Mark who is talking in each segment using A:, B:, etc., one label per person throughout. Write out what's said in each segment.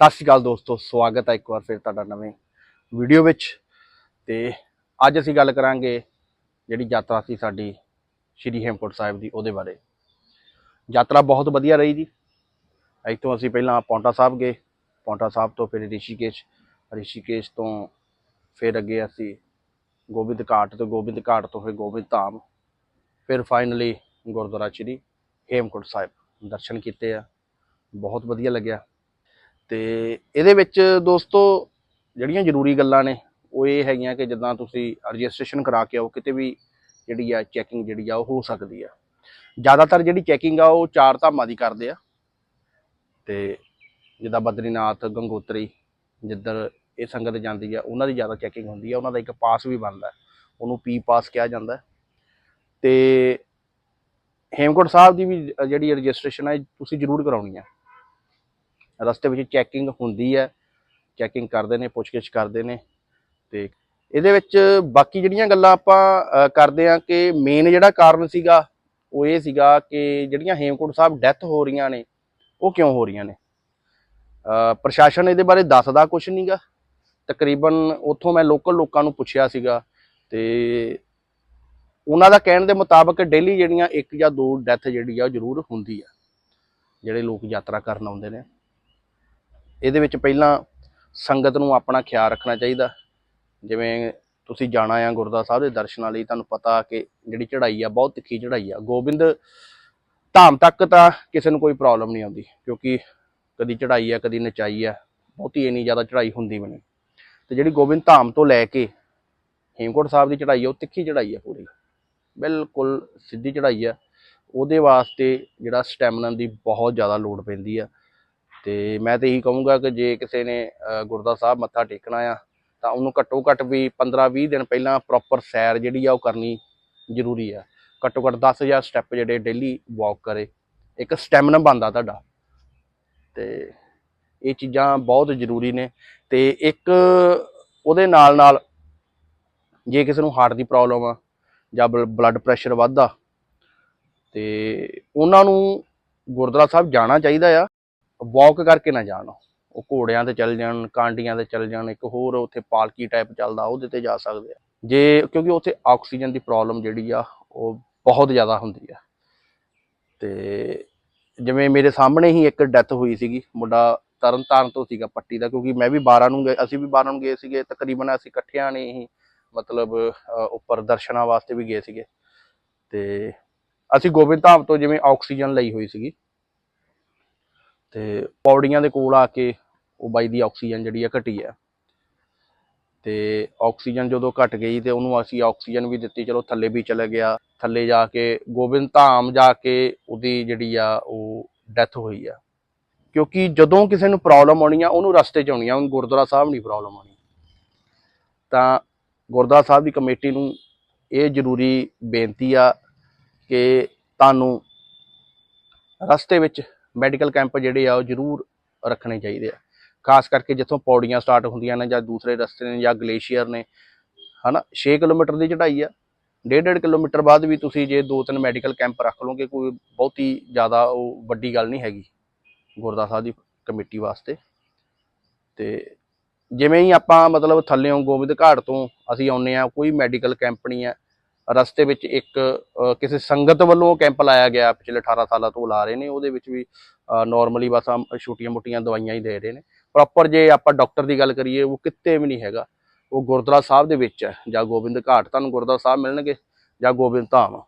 A: ਸਤਿ ਸ਼੍ਰੀ ਅਕਾਲ ਦੋਸਤੋ, ਸਵਾਗਤ ਹੈ ਇੱਕ ਵਾਰ ਫਿਰ ਤੁਹਾਡਾ ਨਵੇਂ ਵੀਡੀਓ ਵਿੱਚ। ਤੇ ਅੱਜ ਅਸੀਂ ਗੱਲ ਕਰਾਂਗੇ ਜਿਹੜੀ ਯਾਤਰਾ ਸੀ ਸਾਡੀ ਸ਼੍ਰੀ ਹੇਮਕੁੰਟ ਸਾਹਿਬ ਦੀ, ਉਹਦੇ ਬਾਰੇ। ਯਾਤਰਾ ਬਹੁਤ ਵਧੀਆ ਰਹੀ ਜੀ। ਇੱਥੋਂ ਅਸੀਂ ਪਹਿਲਾਂ ਪੌਂਟਾ ਸਾਹਿਬ ਗਏ। ਪੌਂਟਾ ਸਾਹਿਬ ਤੋਂ ਫਿਰ ਰਿਸ਼ੀਕੇਸ਼। ਰਿਸ਼ੀਕੇਸ਼ ਤੋਂ ਫਿਰ ਅੱਗੇ ਅਸੀਂ ਗੋਬਿੰਦ ਘਾਟ ਤੋਂ, ਗੋਬਿੰਦ ਘਾਟ ਤੋਂ ਫਿਰ ਗੋਬਿੰਦ ਧਾਮ। ਫਿਰ ਫਾਈਨਲੀ ਗੁਰਦੁਆਰਾ ਸ਼੍ਰੀ ਹੇਮਕੁੰਟ ਸਾਹਿਬ ਦਰਸ਼ਨ ਕੀਤੇ ਆ। ਬਹੁਤ ਵਧੀਆ ਲੱਗਿਆ। ਤੇ ਇਹਦੇ ਵਿੱਚ ਦੋਸਤੋ, ਜਿਹੜੀਆਂ ਜ਼ਰੂਰੀ ਗੱਲਾਂ ਨੇ, ਉਹ ਇਹ ਹੈਗੀਆਂ ਕਿ ਜਿੱਦਾਂ ਤੁਸੀਂ ਰਜਿਸਟ੍ਰੇਸ਼ਨ ਕਰਾ ਕੇ ਆਓ, ਕਿਤੇ ਵੀ ਜਿਹੜੀ ਆ ਚੈਕਿੰਗ ਜਿਹੜੀ ਆ ਉਹ ਹੋ ਸਕਦੀ ਆ। ਜ਼ਿਆਦਾਤਰ ਜਿਹੜੀ ਚੈਕਿੰਗ ਆ, ਉਹ ਚਾਰ ਧਾਮਾਂ ਦੀ ਕਰਦੇ ਆ। ਤੇ ਜਿੱਦਾਂ ਬਦਰੀਨਾਥ, ਗੰਗੋਤਰੀ, ਜਿੱਧਰ ਇਹ ਸੰਗਤ ਜਾਂਦੀ ਆ, ਉਹਨਾਂ ਦੀ ਜ਼ਿਆਦਾ ਚੈਕਿੰਗ ਹੁੰਦੀ ਆ। ਉਹਨਾਂ ਦਾ ਇੱਕ ਪਾਸ ਵੀ ਬਣਦਾ, ਉਹਨੂੰ ਪੀ ਪਾਸ ਕਿਹਾ ਜਾਂਦਾ। ਹੈ। ਤੇ ਹੇਮਕੁੰਟ ਸਾਹਿਬ ਦੀ ਵੀ ਜਿਹੜੀ ਰਜਿਸਟ੍ਰੇਸ਼ਨ ਹੈ ਤੁਸੀਂ ਜ਼ਰੂਰ ਕਰਾਉਣੀ ਹੈ ਰਸਤੇ ਵਿੱਚ ਚੈਕਿੰਗ ਹੁੰਦੀ ਹੈ, ਚੈਕਿੰਗ ਕਰਦੇ ਨੇ, ਪੁੱਛਗਿੱਛ ਕਰਦੇ ਨੇ, ਤੇ ਇਹਦੇ ਵਿੱਚ ਬਾਕੀ ਜਿਹੜੀਆਂ ਗੱਲਾਂ ਆਪਾਂ ਕਰਦੇ ਆ ਕਿ ਮੇਨ ਜਿਹੜਾ ਕਾਰਨ ਸੀਗਾ, ਉਹ ਇਹ ਸੀਗਾ ਕਿ ਜਿਹੜੀਆਂ ਹੇਮਕੁੰਟ ਸਾਹਿਬ ਡੈਥ ਹੋ ਰਹੀਆਂ ਨੇ, ਉਹ ਕਿਉਂ ਹੋ ਰਹੀਆਂ ਨੇ? ਪ੍ਰਸ਼ਾਸਨ ਇਹਦੇ ਬਾਰੇ ਦੱਸਦਾ ਕੁਝ ਨਹੀਂਗਾ ਤਕਰੀਬਨ ਉੱਥੋਂ ਮੈਂ ਲੋਕਲ ਲੋਕਾਂ ਨੂੰ ਪੁੱਛਿਆ ਸੀਗਾ, ਤੇ ਉਹਨਾਂ ਦਾ ਕਹਿਣ ਦੇ ਮੁਤਾਬਕ ਡੇਲੀ ਜਿਹੜੀਆਂ ਇੱਕ ਜਾਂ ਦੋ ਡੈਥ ਜਿਹੜੀ ਆ ਉਹ ਜ਼ਰੂਰ ਹੁੰਦੀ ਆ, ਜਿਹੜੇ ਲੋਕ ਯਾਤਰਾ ਕਰਨ ਆਉਂਦੇ ਨੇ। ਇਹਦੇ ਵਿੱਚ ਪਹਿਲਾਂ ਸੰਗਤ ਨੂੰ ਆਪਣਾ ਖਿਆਲ ਰੱਖਣਾ ਚਾਹੀਦਾ। ਜਿਵੇਂ ਤੁਸੀਂ ਜਾਣਾ ਆ ਗੁਰਦੁਆਰਾ ਸਾਹਿਬ ਦੇ ਦਰਸ਼ਨਾਂ ਲਈ, ਤੁਹਾਨੂੰ ਪਤਾ ਕਿ ਜਿਹੜੀ ਚੜ੍ਹਾਈ ਆ, ਬਹੁਤ ਤਿੱਖੀ ਚੜ੍ਹਾਈ ਆ। ਗੋਬਿੰਦ ਧਾਮ ਤੱਕ ਤਾਂ ਕਿਸੇ ਨੂੰ ਕੋਈ ਪ੍ਰੋਬਲਮ ਨਹੀਂ ਆਉਂਦੀ, ਕਿਉਂਕਿ ਕਦੀ ਚੜ੍ਹਾਈ ਆ, ਕਦੀ ਨਚਾਈ ਆ, ਬਹੁਤੀ ਇੰਨੀ ਜ਼ਿਆਦਾ ਚੜ੍ਹਾਈ ਹੁੰਦੀ ਵੀ ਨਹੀਂ। ਤੇ ਜਿਹੜੀ ਗੋਬਿੰਦ ਧਾਮ ਤੋਂ ਲੈ ਕੇ ਹੇਮਕੋਟ ਸਾਹਿਬ ਦੀ ਚੜ੍ਹਾਈ ਆ, ਉਹ ਤਿੱਖੀ ਚੜ੍ਹਾਈ ਆ ਪੂਰੀ। ਬਿਲਕੁਲ ਸਿੱਧੀ ਚੜ੍ਹਾਈ ਆ। ਉਹਦੇ ਵਾਸਤੇ ਜਿਹੜਾ ਸਟੈਮਿਨਾ ਦੀ ਬਹੁਤ ਜ਼ਿਆਦਾ ਲੋੜ ਪੈਂਦੀ ਆ। ਤੇ ਮੈਂ ਤੇ ਇਹੀ ਕਹੂੰਗਾ ਕਿ ਜੇ ਕਿਸੇ ਨੇ ਅ, ਗੁਰਦੁਆਰਾ ਸਾਹਿਬ ਮੱਥਾ ਟੇਕਣਾ ਆ ਤਾਂ ਉਹਨੂੰ ਘੱਟੋ ਘੱਟ ਵੀ 15-20 ਦਿਨ ਪਹਿਲਾਂ ਪ੍ਰੋਪਰ ਸੈਰ ਜਿਹੜੀ ਆ ਉਹ ਕਰਨੀ ਜ਼ਰੂਰੀ ਆ। ਘੱਟੋ ਘੱਟ 10000 ਸਟੈਪ ਜਿਹੜੇ ਡੇਲੀ ਵਾਕ ਕਰੇ। ਇੱਕ ਸਟੈਮਿਨਾ ਬਣਦਾ ਤੁਹਾਡਾ। ਤੇ ਇਹ ਚੀਜ਼ਾਂ ਬਹੁਤ ਜ਼ਰੂਰੀ ਨੇ। ਤੇ ਇੱਕ ਉਹਦੇ ਨਾਲ ਨਾਲ ਜੇ ਕਿਸੇ ਨੂੰ ਹਾਰਟ ਦੀ ਪ੍ਰੋਬਲਮ ਆ ਜਾਂ ਬਲੱਡ ਪ੍ਰੈਸ਼ਰ ਵੱਧਦਾ ਤੇ ਉਹਨਾਂ ਨੂੰ ਗੁਰਦੁਆਰਾ ਸਾਹਿਬ ਜਾਣਾ ਚਾਹੀਦਾ ਆ। ਵਾਕ ਕਰਕੇ ਨਾ ਜਾਣ ਉਹ। ਘੋੜਿਆਂ ਤੇ ਚੱਲ ਜਾਣ, ਕਾਂਡੀਆਂ ਤੇ ਚੱਲ ਜਾਣ, ਇੱਕ ਹੋਰ ਉੱਥੇ ਪਾਲਕੀ ਟਾਈਪ ਚੱਲਦਾ, ਉਹਦੇ ਤੇ ਜਾ ਸਕਦੇ ਆ। ਜੇ, ਕਿਉਂਕਿ ਉੱਥੇ ਆਕਸੀਜਨ ਦੀ ਪ੍ਰੋਬਲਮ ਜਿਹੜੀ ਆ, ਉਹ ਬਹੁਤ ਜ਼ਿਆਦਾ ਹੁੰਦੀ ਆ। ਤੇ ਜਿਵੇਂ ਮੇਰੇ ਸਾਹਮਣੇ ਹੀ ਇੱਕ ਡੈਥ ਹੋਈ ਸੀਗੀ, ਮੁੰਡਾ ਤਰਨ ਤਾਰਨ ਤੋਂ ਸੀਗਾ ਪੱਟੀ ਦਾ, ਕਿਉਂਕਿ ਮੈਂ ਵੀ 12 ਨੂੰ ਗਏ, ਅਸੀਂ ਵੀ 12 ਨੂੰ ਗਏ ਸੀਗੇ, ਤਕਰੀਬਨ ਅਸੀਂ ਇਕੱਠਿਆਂ ਨੇ ਹੀ ਮਤਲਬ ਉੱਪਰ ਦਰਸ਼ਨਾਂ ਵਾਸਤੇ ਵੀ ਗਏ ਸੀਗੇ। ਤੇ ਅਸੀਂ ਗੋਬਿੰਦ ਧਾਮ ਤੋਂ ਜਿਵੇਂ ਆਕਸੀਜਨ ਲਈ ਹੋਈ ਸੀਗੀ ਤੇ ਪੌੜੀਆਂ ਦੇ ਕੋਲ ਆ ਕੇ ਉਹ ਬਾਈ ਦੀ ਆਕਸੀਜਨ ਜਿਹੜੀ ਆ ਘਟੀ ਆ। ਤੇ ਆਕਸੀਜਨ ਜਦੋਂ ਘਟ ਗਈ ਤੇ ਉਹਨੂੰ ਅਸੀਂ ਆਕਸੀਜਨ ਵੀ ਦਿੱਤੀ, ਚਲੋ ਥੱਲੇ ਵੀ ਚਲੇ ਗਿਆ। ਥੱਲੇ ਜਾ ਕੇ ਗੋਬਿੰਦ ਧਾਮ ਜਾ ਕੇ ਉਹਦੀ ਜਿਹੜੀ ਆ ਉਹ ਡੈਥ ਹੋਈ ਆ। ਕਿਉਂਕਿ ਜਦੋਂ ਕਿਸੇ ਨੂੰ ਪ੍ਰੋਬਲਮ ਆਉਣੀ ਆ, ਉਹਨੂੰ ਰਸਤੇ 'ਚ ਆਉਣੀ ਆ, ਉਹਨੂੰ ਗੁਰਦੁਆਰਾ ਸਾਹਿਬ ਨਹੀਂ ਪ੍ਰੋਬਲਮ ਆਉਣੀ। ਤਾਂ ਗੁਰਦੁਆਰਾ ਸਾਹਿਬ ਦੀ ਕਮੇਟੀ ਨੂੰ ਇਹ ਜ਼ਰੂਰੀ ਬੇਨਤੀ ਆ ਕਿ ਤੁਹਾਨੂੰ ਰਸਤੇ ਵਿੱਚ ਮੈਡੀਕਲ ਕੈਂਪ ਜਿਹੜੇ ਆ ਉਹ ਜ਼ਰੂਰ ਰੱਖਣੇ ਚਾਹੀਦੇ ਆ। ਖਾਸ ਕਰਕੇ ਜਿੱਥੋਂ ਪੌੜੀਆਂ ਸਟਾਰਟ ਹੁੰਦੀਆਂ ਨੇ ਜਾਂ ਦੂਸਰੇ ਰਸਤੇ ਨੇ ਜਾਂ ਗਲੇਸ਼ੀਅਰ ਨੇ, ਹਨਾ? 6 ਕਿਲੋਮੀਟਰ ਦੀ ਚੜ੍ਹਾਈ ਆ। ਡੇਢ ਡੇਢ ਕਿਲੋਮੀਟਰ ਬਾਅਦ ਵੀ ਤੁਸੀਂ ਜੇ ਦੋ ਤਿੰਨ ਮੈਡੀਕਲ ਕੈਂਪ ਰੱਖ ਲਓਗੇ, ਕੋਈ ਬਹੁਤੀ ਜ਼ਿਆਦਾ ਉਹ ਵੱਡੀ ਗੱਲ ਨਹੀਂ ਹੈਗੀ ਗੁਰਦੁਆਰਾ ਸਾਹਿਬ ਦੀ ਕਮੇਟੀ ਵਾਸਤੇ। ਤੇ ਜਿਵੇਂ ਹੀ ਆਪਾਂ ਮਤਲਬ ਥੱਲਿਓਂ ਗੋਬਿੰਦ ਘਾਟ ਤੋਂ ਅਸੀਂ ਆਉਂਦੇ ਆ ਕੋਈ ਮੈਡੀਕਲ ਕੈਂਪ ਨਹੀਂ ਆ ਰਸਤੇ ਵਿੱਚ ਇੱਕ ਕਿਸੇ ਸੰਗਤ ਵੱਲੋਂ ਕੈਂਪ ਲਾਇਆ ਗਿਆ ਪਿਛਲੇ 18 ਸਾਲਾਂ ਤੋਂ ਲਾ ਰਹੇ ਨੇ, ਉਹਦੇ ਵਿੱਚ ਵੀ ਨਾਰਮਲੀ ਬਸ ਛੋਟੀਆਂ-ਮੋਟੀਆਂ ਦਵਾਈਆਂ ਹੀ ਦੇ ਰਹੇ ਨੇ। ਪ੍ਰੋਪਰ ਜੇ ਆਪਾਂ ਡਾਕਟਰ ਦੀ ਗੱਲ ਕਰੀਏ, ਉਹ ਕਿਤੇ ਵੀ ਨਹੀਂ ਹੈਗਾ। ਉਹ ਗੁਰਦੁਆਰਾ ਸਾਹਿਬ ਦੇ ਵਿੱਚ ਹੈ, ਜਾਂ ਗੋਬਿੰਦ ਘਾਟ, ਤੁਹਾਨੂੰ ਗੁਰਦੁਆਰਾ ਸਾਹਿਬ ਮਿਲਣਗੇ, ਜਾਂ ਗੋਬਿੰਦ ਧਾਮ।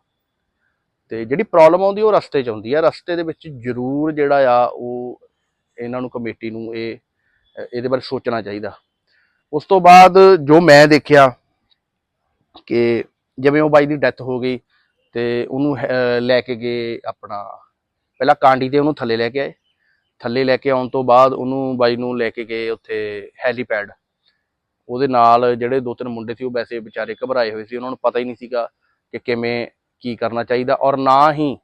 A: ਤੇ ਜਿਹੜੀ ਪ੍ਰੋਬਲਮ ਆਉਂਦੀ, ਉਹ ਰਸਤੇ 'ਚ ਆਉਂਦੀ ਆ ਰਸਤੇ ਦੇ ਵਿੱਚ ਜ਼ਰੂਰ ਜਿਹੜਾ ਆ, ਉਹ ਇਹਨਾਂ ਨੂੰ ਕਮੇਟੀ ਨੂੰ ਇਹ, ਇਹਦੇ ਬਾਰੇ ਸੋਚਣਾ ਚਾਹੀਦਾ। ਉਸ ਤੋਂ ਬਾਅਦ ਜੋ ਮੈਂ ਦੇਖਿਆ ਕਿ ਜਿਵੇਂ ਉਹ ਬਾਈ ਦੀ ਡੈਥ ਹੋ ਗਈ ਤੇ ਉਹਨੂੰ ਅਹ, ਲੈ ਕੇ ਗਏ ਆਪਣਾ ਪਹਿਲਾਂ ਕਾਂਡੀ ਤੇ ਉਹਨੂੰ ਥੱਲੇ ਲੈ ਕੇ ਆਏ। ਥੱਲੇ ਲੈ ਕੇ ਆਉਣ ਤੋਂ ਬਾਅਦ ਉਹਨੂੰ ਬਾਈ ਨੂੰ ਲੈ ਕੇ ਗਏ ਉੱਥੇ ਹੈਲੀਪੈਡ। ਉਹਦੇ ਨਾਲ ਜਿਹੜੇ ਦੋ ਤਿੰਨ ਮੁੰਡੇ ਸੀ ਉਹ ਵੈਸੇ ਵਿਚਾਰੇ ਘਬਰਾਏ ਹੋਏ ਸੀ ਉਹਨਾਂ ਨੂੰ ਪਤਾ ਹੀ ਨਹੀਂ ਸੀਗਾ ਕਿ ਕਿਵੇਂ ਕੀ ਕਰਨਾ ਚਾਹੀਦਾ ਔਰ ਨਾ ਹੀ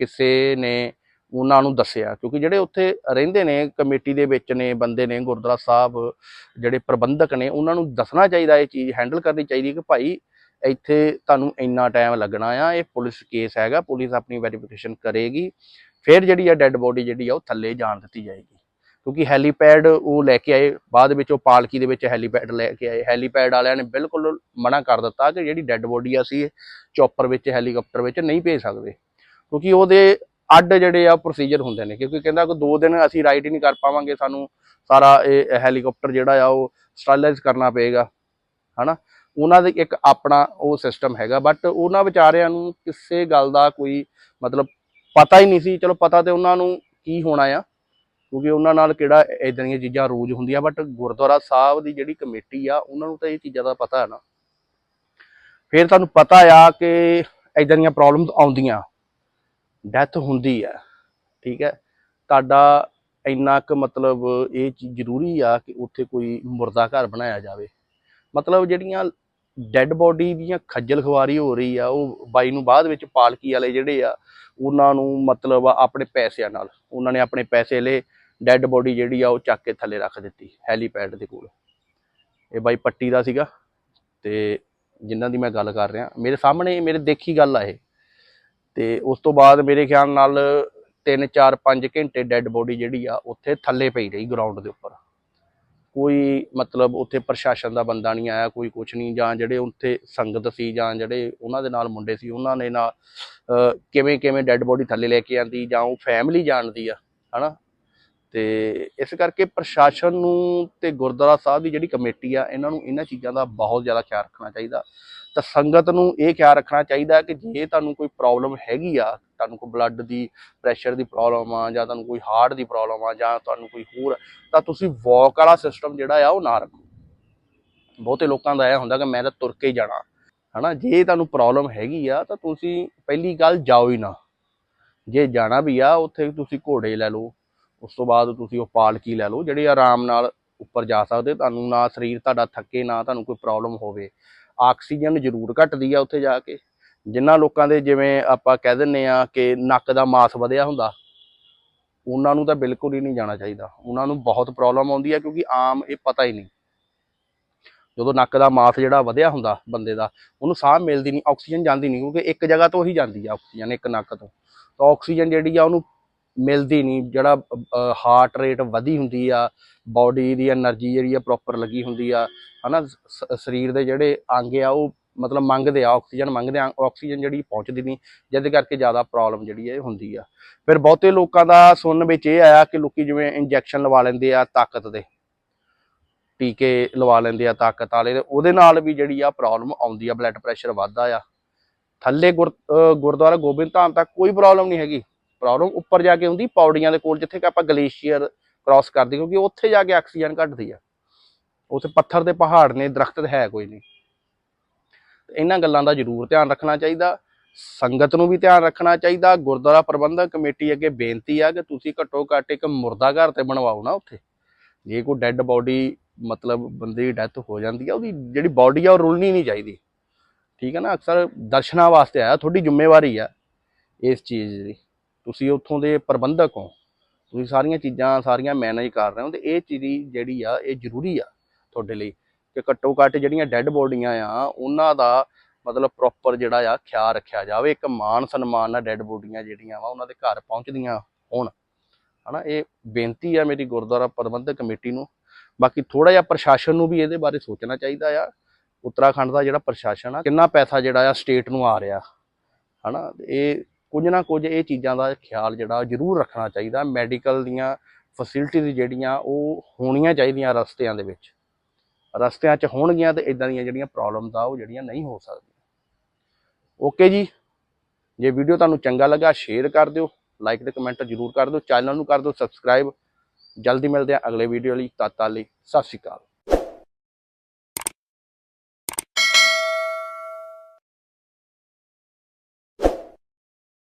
A: ਕਿਸੇ ਨੇ ਉਹਨਾਂ ਨੂੰ ਦੱਸਿਆ। ਕਿਉਂਕਿ ਜਿਹੜੇ ਉੱਥੇ ਰਹਿੰਦੇ ਨੇ ਕਮੇਟੀ ਦੇ ਵਿੱਚ ਨੇ ਬੰਦੇ ਨੇ ਗੁਰਦੁਆਰਾ ਸਾਹਿਬ ਜਿਹੜੇ ਪ੍ਰਬੰਧਕ ਨੇ ਉਹਨਾਂ ਨੂੰ ਦੱਸਣਾ ਚਾਹੀਦਾ ਇਹ ਚੀਜ਼ ਹੈਂਡਲ ਕਰਨੀ ਚਾਹੀਦੀ ਕਿ ਭਾਈ ਇੱਥੇ ਤੁਹਾਨੂੰ ਇੰਨਾ ਟਾਈਮ ਲੱਗਣਾ ਆ, ਇਹ ਪੁਲਿਸ ਕੇਸ ਹੈਗਾ, ਪੁਲਿਸ ਆਪਣੀ ਵੈਰੀਫਿਕੇਸ਼ਨ ਕਰੇਗੀ, ਫਿਰ ਜਿਹੜੀ ਆ ਡੈੱਡ ਬੋਡੀ ਜਿਹੜੀ ਆ ਉਹ ਥੱਲੇ ਜਾਣ ਦਿੱਤੀ ਜਾਏਗੀ। ਕਿਉਂਕਿ ਹੈਲੀਪੈਡ ਉਹ ਲੈ ਕੇ ਆਏ, ਬਾਅਦ ਵਿੱਚ ਉਹ ਪਾਲਕੀ ਦੇ ਵਿੱਚ ਹੈਲੀਪੈਡ ਲੈ ਕੇ ਆਏ। ਹੈਲੀਪੈਡ ਵਾਲਿਆਂ ਨੇ ਬਿਲਕੁਲ ਮਨਾ ਕਰ ਦਿੱਤਾ ਕਿ ਜਿਹੜੀ ਡੈੱਡ ਬੋਡੀ ਆ ਅਸੀਂ ਚੌਪਰ ਵਿੱਚ ਹੈਲੀਕਾਪਟਰ ਵਿੱਚ ਨਹੀਂ ਭੇਜ ਸਕਦੇ। ਕਿਉਂਕਿ ਉਹਦੇ ਅੱਡ ਜਿਹੜੇ ਆ ਪ੍ਰੋਸੀਜਰ ਹੁੰਦੇ ਨੇ, ਕਿਉਂਕਿ ਕਹਿੰਦਾ ਕਿ ਦੋ ਦਿਨ ਅਸੀਂ ਰਾਈਡ ਹੀ ਨਹੀਂ ਕਰ ਪਾਵਾਂਗੇ, ਸਾਨੂੰ ਸਾਰਾ ਇਹ ਹੈਲੀਕਾਪਟਰ ਜਿਹੜਾ ਆ ਉਹ ਸਟਰਲਾਈਜ਼ ਕਰਨਾ ਪਏਗਾ, ਹਨਾ? ਉਹਨਾਂ ਦੇ ਇੱਕ ਆਪਣਾ ਉਹ ਸਿਸਟਮ ਹੈਗਾ ਬਟ ਉਹਨਾਂ ਵਿਚਾਰਿਆਂ ਨੂੰ ਕਿਸੇ ਗੱਲ ਦਾ ਕੋਈ ਮਤਲਬ ਪਤਾ ਹੀ ਨਹੀਂ ਸੀ। ਚਲੋ ਪਤਾ ਤੇ ਉਹਨਾਂ ਨੂੰ ਕੀ ਹੋਣਾ ਆ, ਕਿਉਂਕਿ ਉਹਨਾਂ ਨਾਲ ਕਿਹੜਾ ਇਦਾਂ ਦੀਆਂ ਚੀਜ਼ਾਂ ਰੋਜ਼ ਹੁੰਦੀਆਂ ਬਟ ਗੁਰਦੁਆਰਾ ਸਾਹਿਬ ਦੀ ਜਿਹੜੀ ਕਮੇਟੀ ਆ, ਉਹਨਾਂ ਨੂੰ ਤਾਂ ਇਹ ਚੀਜ਼ਾਂ ਦਾ ਪਤਾ ਹੈ ਨਾ। ਫਿਰ ਤੁਹਾਨੂੰ ਪਤਾ ਆ ਕਿ ਇਦਾਂ ਦੀਆਂ ਪ੍ਰੋਬਲਮਸ ਆਉਂਦੀਆਂ। ਡੈਥ ਹੁੰਦੀ ਆ, ਠੀਕ ਹੈ। ਤੁਹਾਡਾ ਇੰਨਾ ਕੁ ਮਤਲਬ ਇਹ ਚੀਜ਼ ਜ਼ਰੂਰੀ ਆ ਕਿ ਉੱਥੇ ਕੋਈ ਮੁਰਦਾ ਘਰ ਬਣਾਇਆ ਜਾਵੇ। ਮਤਲਬ ਜਿਹੜੀਆਂ ਡੈੱਡ ਬੋਡੀ ਦੀਆਂ ਖੱਜਲ ਖਵਾਰੀ ਹੋ ਰਹੀ ਆ, ਉਹ ਬਾਈ ਨੂੰ ਬਾਅਦ ਵਿੱਚ ਪਾਲਕੀ ਵਾਲੇ ਜਿਹੜੇ ਆ, ਉਹਨਾਂ ਨੂੰ ਮਤਲਬ ਆਪਣੇ ਪੈਸਿਆਂ ਨਾਲ, ਉਹਨਾਂ ਨੇ ਆਪਣੇ ਪੈਸੇ ਲਏ, ਡੈੱਡ ਬੋਡੀ ਜਿਹੜੀ ਆ, ਉਹ ਚੱਕ ਕੇ ਥੱਲੇ ਰੱਖ ਦਿੱਤੀ, ਹੈਲੀਪੈਡ ਦੇ ਕੋਲ। ਇਹ ਬਾਈ ਪੱਟੀ ਦਾ ਸੀਗਾ ਤੇ ਜਿਨ੍ਹਾਂ ਦੀ ਮੈਂ ਗੱਲ ਕਰ ਰਿਹਾ, ਮੇਰੇ ਸਾਹਮਣੇ, ਮੇਰੇ ਦੇਖੀ ਗੱਲ ਆ ਇਹ। ਤੇ ਉਸ ਤੋਂ ਬਾਅਦ ਮੇਰੇ ਖਿਆਲ ਨਾਲ 3 4 5 ਘੰਟੇ ਡੈੱਡ ਬੋਡੀ ਜਿਹੜੀ ਆ, ਉੱਥੇ ਥੱਲੇ ਪਈ ਰਹੀ ਗਰਾਊਂਡ ਦੇ ਉੱਪਰ। ਕੋਈ ਮਤਲਬ ਉੱਥੇ ਪ੍ਰਸ਼ਾਸਨ ਦਾ ਬੰਦਾ ਨਹੀਂ ਆਇਆ, ਕੋਈ ਕੁਝ ਨਹੀਂ, ਜਾਂ ਜਿਹੜੇ ਉੱਥੇ ਸੰਗਤ ਸੀ, ਜਾਂ ਜਿਹੜੇ ਉਹਨਾਂ ਦੇ ਨਾਲ ਮੁੰਡੇ ਸੀ, ਉਹਨਾਂ ਨੇ ਨਾਲ ਕਿਵੇਂ ਕਿਵੇਂ ਡੈੱਡ ਬੋਡੀ ਥੱਲੇ ਲੈ ਕੇ ਆਂਦੀ, ਜਾਂ ਉਹ ਫੈਮਿਲੀ ਜਾਣਦੀ ਆ, ਹਨਾ? ਤੇ ਇਸ ਕਰਕੇ ਪ੍ਰਸ਼ਾਸਨ ਨੂੰ ਤੇ ਗੁਰਦੁਆਰਾ ਸਾਹਿਬ ਦੀ ਜਿਹੜੀ ਕਮੇਟੀ ਆ, ਇਹਨਾਂ ਨੂੰ ਇਹਨਾਂ ਚੀਜ਼ਾਂ ਦਾ ਬਹੁਤ ਜ਼ਿਆਦਾ ਖਿਆਲ ਰੱਖਣਾ ਚਾਹੀਦਾ। ਤਾਂ ਸੰਗਤ ਨੂੰ ਇਹ ਖਿਆਲ ਰੱਖਣਾ ਚਾਹੀਦਾ ਕਿ ਜੇ ਤੁਹਾਨੂੰ ਕੋਈ ਪ੍ਰੋਬਲਮ ਹੈਗੀ ਆ, ਤੁਹਾਨੂੰ ਕੋਈ ਬਲੱਡ ਦੀ ਪ੍ਰੈਸ਼ਰ ਦੀ ਪ੍ਰੋਬਲਮ ਆ ਜਾਂ ਤੁਹਾਨੂੰ ਕੋਈ ਹਾਰਟ ਦੀ ਪ੍ਰੋਬਲਮ ਆ ਜਾਂ ਤੁਹਾਨੂੰ ਕੋਈ ਹੋਰ, ਤਾਂ ਤੁਸੀਂ ਵਾਕ ਵਾਲਾ ਸਿਸਟਮ ਜਿਹੜਾ ਆ ਉਹ ਨਾ ਰੱਖੋ। ਬਹੁਤੇ ਲੋਕਾਂ ਦਾ ਇਹ ਹੁੰਦਾ ਕਿ ਮੈਂ ਤਾਂ ਤੁਰ ਕੇ ਹੀ ਜਾਣਾ। ਹਨਾ, ਜੇ ਤੁਹਾਨੂੰ ਪ੍ਰੋਬਲਮ ਹੈਗੀ ਆ ਤਾਂ ਤੁਸੀਂ ਪਹਿਲੀ ਗੱਲ ਜਾਓ ਹੀ ਨਾ। ਜੇ ਜਾਣਾ ਵੀ ਆ, ਉੱਥੇ ਤੁਸੀਂ ਘੋੜੇ ਲੈ ਲਓ, ਉਸ ਤੋਂ ਬਾਅਦ ਤੁਸੀਂ ਉਹ ਪਾਲਕੀ ਲੈ ਲਓ, ਜਿਹੜੇ ਆਰਾਮ ਨਾਲ ਉੱਪਰ ਜਾ ਸਕਦੇ, ਤੁਹਾਨੂੰ ਨਾ ਸਰੀਰ ਤੁਹਾਡਾ ਥੱਕੇ, ਨਾ ਤੁਹਾਨੂੰ ਕੋਈ ਪ੍ਰੋਬਲਮ ਹੋਵੇ। ਆਕਸੀਜਨ ਜ਼ਰੂਰ ਘਟਦੀ ਆ ਉੱਥੇ ਜਾ ਕੇ। ਜਿਨ੍ਹਾਂ ਲੋਕਾਂ ਦੇ ਜਿਵੇਂ ਆਪਾਂ ਕਹਿ ਦਿੰਨੇ ਆ ਕਿ ਨੱਕ ਦਾ ਮਾਸ ਵਧਿਆ ਹੁੰਦਾ, ਉਹਨਾਂ ਨੂੰ ਤਾਂ ਬਿਲਕੁਲ ਹੀ ਨਹੀਂ ਜਾਣਾ ਚਾਹੀਦਾ। ਉਹਨਾਂ ਨੂੰ ਬਹੁਤ ਪ੍ਰੋਬਲਮ ਆਉਂਦੀ ਆ ਕਿਉਂਕਿ ਆਮ ਇਹ ਪਤਾ ਹੀ ਨਹੀਂ। ਜਦੋਂ ਨੱਕ ਦਾ ਮਾਸ ਜਿਹੜਾ ਵਧਿਆ ਹੁੰਦਾ ਬੰਦੇ ਦਾ, ਉਹਨੂੰ ਸਾਹ ਮਿਲਦੀ ਨਹੀਂ, ਆਕਸੀਜਨ ਜਾਂਦੀ ਨਹੀਂ, ਕਿਉਂਕਿ ਇੱਕ ਜਗ੍ਹਾ ਤੋਂ ਹੀ ਜਾਂਦੀ ਆ ਆਕਸੀਜਨ, ਇੱਕ ਨੱਕ ਤੋਂ। ਤਾਂ ਆਕਸੀਜਨ ਜਿਹੜੀ ਆ ਉਹਨੂੰ ਮਿਲਦੀ ਨਹੀਂ, ਜਿਹੜਾ ਹਾਰਟ ਰੇਟ ਵਧੀ ਹੁੰਦੀ ਆ ਬਾਡੀ ਦੀ એનર્ਜੀ ਜਿਹੜੀ ਆ ਪ੍ਰੋਪਰ ਲੱਗੀ ਹੁੰਦੀ ਆ ਹਨਾ, ਸ- ਸਰੀਰ ਦੇ ਜਿਹੜੇ ਅੰਗ ਆ, ਉਹ ਮਤਲਬ ਮੰਗਦੇ ਆ, ਆਕਸੀਜਨ ਮੰਗਦੇ ਆ, ਆਕਸੀਜਨ ਜਿਹੜੀ ਪਹੁੰਚਦੀ ਨਹੀਂ, ਜਿਹਦੇ ਕਰਕੇ ਜ਼ਿਆਦਾ ਪ੍ਰੋਬਲਮ ਜਿਹੜੀ ਹੈ ਇਹ ਹੁੰਦੀ ਆ। ਫਿਰ ਬਹੁਤੇ ਲੋਕਾਂ ਦਾ ਸੁਣਨ ਵਿੱਚ ਇਹ ਆਇਆ ਕਿ ਲੋਕੀ ਜਿਵੇਂ ਇੰਜੈਕਸ਼ਨ ਲਵਾ ਲੈਂਦੇ ਆ ਤਾਕਤ ਦੇ, ਟੀਕੇ ਲਵਾ ਲੈਂਦੇ ਆ ਤਾਕਤ ਵਾਲੇ ਦੇ ਉਹਦੇ ਨਾਲ ਵੀ ਜਿਹੜੀ ਆ ਪ੍ਰੋਬਲਮ ਆਉਂਦੀ ਆ ਬਲੱਡ ਪ੍ਰੈਸ਼ਰ ਵੱਧਦਾ ਆ। ਥੱਲੇ ਗੁਰ ਗੁਰਦੁਆਰਾ ਗੋਬਿੰਦ ਧਾਮ ਤੱਕ ਕੋਈ ਪ੍ਰੋਬਲਮ ਨਹੀਂ ਹੈਗੀ। ਪ੍ਰੋਬਲਮ ਉੱਪਰ ਜਾ ਕੇ ਹੁੰਦੀ, ਪੌੜੀਆਂ ਦੇ ਕੋਲ, ਜਿੱਥੇ ਕਿ ਆਪਾਂ ਗਲੇਸ਼ੀਅਰ ਕ੍ਰਾਸ ਕਰਦੇ, ਕਿਉਂਕਿ ਉੱਥੇ ਜਾ ਕੇ ਆਕਸੀਜਨ ਘਟਦੀ ਆ। ਉੱਥੇ ਪੱਥਰ ਦੇ ਪਹਾੜ ਨੇ, ਦਰਖਤ ਹੈ ਕੋਈ ਨਹੀਂ। ਇਹਨਾਂ ਗੱਲਾਂ ਦਾ ਜ਼ਰੂਰ ਧਿਆਨ ਰੱਖਣਾ ਚਾਹੀਦਾ। ਸੰਗਤ ਨੂੰ ਵੀ ਧਿਆਨ ਰੱਖਣਾ ਚਾਹੀਦਾ। ਗੁਰਦੁਆਰਾ ਪ੍ਰਬੰਧਕ ਕਮੇਟੀ ਅੱਗੇ ਬੇਨਤੀ ਆ ਕਿ ਤੁਸੀਂ ਘੱਟੋ ਘੱਟ ਇੱਕ ਮੁਰਦਾ ਘਰ ਤੇ ਬਣਵਾਓ ਨਾ ਉੱਥੇ। ਜੇ ਕੋਈ ਡੈੱਡ ਬੋਡੀ, ਮਤਲਬ ਬੰਦੇ ਦੀ ਡੈਥ ਹੋ ਜਾਂਦੀ ਆ, ਉਹਦੀ ਜਿਹੜੀ ਬੋਡੀ ਆ, ਉਹ ਰੁਲਣੀ ਨਹੀਂ ਚਾਹੀਦੀ। ਠੀਕ ਹੈ ਨਾ? ਅਕਸਰ ਦਰਸ਼ਨਾਂ ਵਾਸਤੇ ਆਇਆ, ਤੁਹਾਡੀ ਜ਼ਿੰਮੇਵਾਰੀ ਆ ਇਸ ਚੀਜ਼ ਦੀ। ਤੁਸੀਂ ਉੱਥੋਂ ਦੇ ਪ੍ਰਬੰਧਕ ਹੋ। ਤੁਸੀਂ ਸਾਰੀਆਂ ਚੀਜ਼ਾਂ, ਸਾਰੀਆਂ ਮੈਨੇਜ ਕਰ ਰਹੇ ਹੋ ਤੇ ਇਹ ਚੀਜ਼ ਜਿਹੜੀ ਆ, ਇਹ ਜ਼ਰੂਰੀ ਆ। ਤੁਹਾਡੇ ਲਈ ਕਿ ਘੱਟੋ ਘੱਟ ਜਿਹੜੀਆਂ ਡੈੱਡ ਬੋਡੀਆਂ ਆ, ਉਹਨਾਂ ਦਾ ਮਤਲਬ ਪ੍ਰੋਪਰ ਜਿਹੜਾ ਆ ਖਿਆਲ ਰੱਖਿਆ ਜਾਵੇ, ਇੱਕ ਮਾਨ ਸਨਮਾਨ ਨਾਲ ਡੈੱਡ ਬੋਡੀਆਂ ਜਿਹੜੀਆਂ ਵਾ ਉਹਨਾਂ ਦੇ ਘਰ ਪਹੁੰਚਦੀਆਂ ਹੋਣ। ਹਨਾ, ਇਹ ਬੇਨਤੀ ਆ ਮੇਰੀ ਗੁਰਦੁਆਰਾ ਪ੍ਰਬੰਧਕ ਕਮੇਟੀ ਨੂੰ। ਬਾਕੀ ਥੋੜਾ ਜਿਹਾ ਪ੍ਰਸ਼ਾਸਨ ਨੂੰ ਵੀ ਇਹਦੇ ਬਾਰੇ ਸੋਚਣਾ ਚਾਹੀਦਾ ਆ। ਉੱਤਰਾਖੰਡ ਦਾ ਜਿਹੜਾ ਪ੍ਰਸ਼ਾਸਨ ਆ, ਕਿੰਨਾ ਪੈਸਾ ਜਿਹੜਾ ਆ ਸਟੇਟ ਨੂੰ ਆ ਰਿਹਾ। ਹਨਾ ਤੇ ਇਹ ਕੁਝ ਨਾ ਕੁਝ ਇਹ ਚੀਜ਼ਾਂ ਦਾ ਖਿਆਲ ਜਿਹੜਾ ਜ਼ਰੂਰ ਰੱਖਣਾ ਚਾਹੀਦਾ। ਮੈਡੀਕਲ ਦੀਆਂ ਫੈਸਿਲਿਟੀਜ਼ ਜਿਹੜੀਆਂ ਉਹ ਹੋਣੀਆਂ ਚਾਹੀਦੀਆਂ ਰਸਤਿਆਂ ਦੇ ਵਿੱਚ। ਰਸਤਿਆਂ 'ਚ ਹੋਣਗੀਆਂ ਤੇ ਇਦਾਂ ਦੀਆਂ ਜਿਹੜੀਆਂ ਪ੍ਰੋਬਲਮਸ ਆ, ਉਹ ਜਿਹੜੀਆਂ ਨਹੀਂ ਹੋ ਸਕਦੀਆਂ। ਓਕੇ ਜੀ। ਜੇ ਵੀਡੀਓ ਤੁਹਾਨੂੰ ਚੰਗਾ ਲੱਗਾ ਸ਼ੇਅਰ ਕਰ ਦਿਓ ਲਾਈਕ ਤੇ ਕਮੈਂਟ ਜ਼ਰੂਰ ਕਰ ਦਿਓ ਚੈਨਲ ਨੂੰ ਕਰ ਦਿਓ ਸਬਸਕ੍ਰਾਈਬ ਜਲਦੀ ਮਿਲਦੇ ਆ ਅਗਲੇ ਵੀਡੀਓ ਲਈ, ਤਦ ਤੱਕ ਲਈ, ਸਤਿ ਸ਼੍ਰੀ ਅਕਾਲ।